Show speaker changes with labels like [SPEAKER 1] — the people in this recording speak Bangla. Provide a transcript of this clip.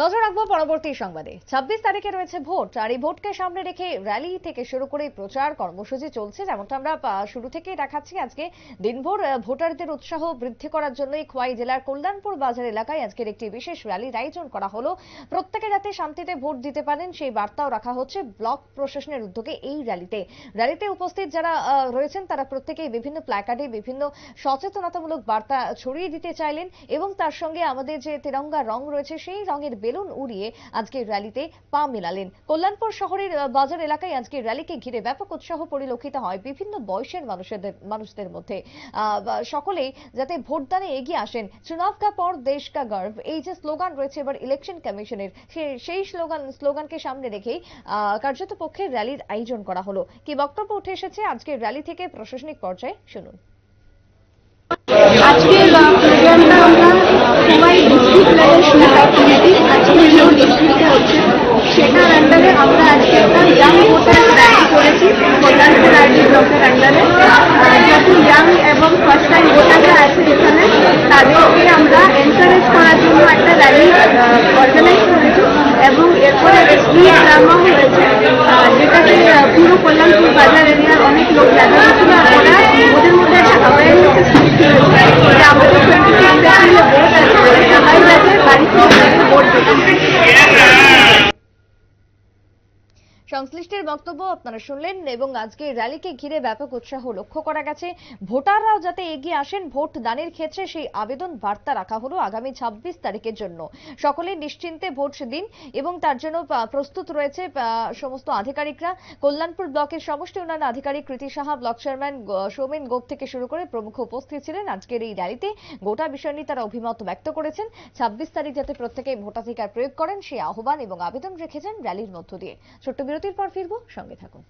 [SPEAKER 1] নজর রাখব পরবর্তী সংবাদে। ছাব্বিশ তারিখে রয়েছে ভোট, আর এই ভোটকে সামনে রেখে র্যালি থেকে শুরু করে প্রচার কর্মসূচি চলছে, যেমনটা আমরা শুরু থেকেই দেখাচ্ছি। আজকে দিনভর ভোটারদের উৎসাহ বৃদ্ধি করার জন্যই খোয়াই জেলার কল্যাণপুর বাজার এলাকায় আজকের একটি বিশেষ র্যালির আয়োজন করা হলো। প্রত্যেকে যাতে শান্তিতে ভোট দিতে পারেন, সেই বার্তাও রাখা হচ্ছে ব্লক প্রশাসনের উদ্যোগে এই র্যালিতে। র্যালিতে উপস্থিত যারা রয়েছেন, তারা প্রত্যেকেই বিভিন্ন প্ল্যাকার্ডে বিভিন্ন সচেতনতামূলক বার্তা ছড়িয়ে দিতে চাইলেন এবং তার সঙ্গে আমাদের যে তেরঙ্গা রং রয়েছে, সেই রঙের বেলুন উড়িয়ে আজকে র্যালিতে পা মেলালেন। কল্যাণপুর শহরের বাজার এলাকায় আজকে র্যালিকে ঘিরে ব্যাপক উৎসাহ পরিলক্ষিত হয় বিভিন্ন বয়সের মানুষের মানুষদের মধ্যে। সকলেই যাতে ভোটদানে এগিয়ে আসেন। চুনাভ কা পর দেশ কা গর্ব। এই যে স্লোগান রয়েছে, এবার ইলেকশন কমিশনের সেই স্লোগান, স্লোগানকে সামনে রেখেই কার্যত পক্ষে র্যালির আয়োজন করা হলো। কি বক্তব্য উঠে এসেছে? আজকের র্যালি থেকে প্রশাসনিক পর্যায়ে শুনুন।
[SPEAKER 2] después de 10 gramos de chile, puro con la.
[SPEAKER 1] সংশ্লিষ্টের বক্তব্য আপনারা শুনলেন এবং আজকে র্যালিকে ঘিরে ব্যাপক উৎসাহ লক্ষ্য করা গেছে। ভোটাররাও যাতে এগিয়ে আসেন ভোট দানের ক্ষেত্রে সেই আবেদন বার্তা রাখা হলো আগামী ছাব্বিশ তারিখের জন্য। সকলে নিশ্চিন্তে ভোট দিন এবং তার জন্য প্রস্তুত রয়েছে সমস্ত আধিকারিকরা। কল্যাণপুর ব্লকের সমষ্টি উন্নয়ন আধিকারিক কৃতি সাহা, ব্লক চেয়ারম্যান সৌমেন গোপ থেকে শুরু করে প্রমুখ উপস্থিত ছিলেন। আজকের এই র্যালিতে গোটা বিষয় নিয়ে তারা অভিমত ব্যক্ত করেছেন। ছাব্বিশ তারিখ যাতে প্রত্যেকে ভোটাধিকার প্রয়োগ করেন, সেই আহ্বান এবং আবেদন রেখেছেন র্যালির মধ্য দিয়ে। ছোট্ট বিরতির পর ফিরবো সঙ্গে থাকুন।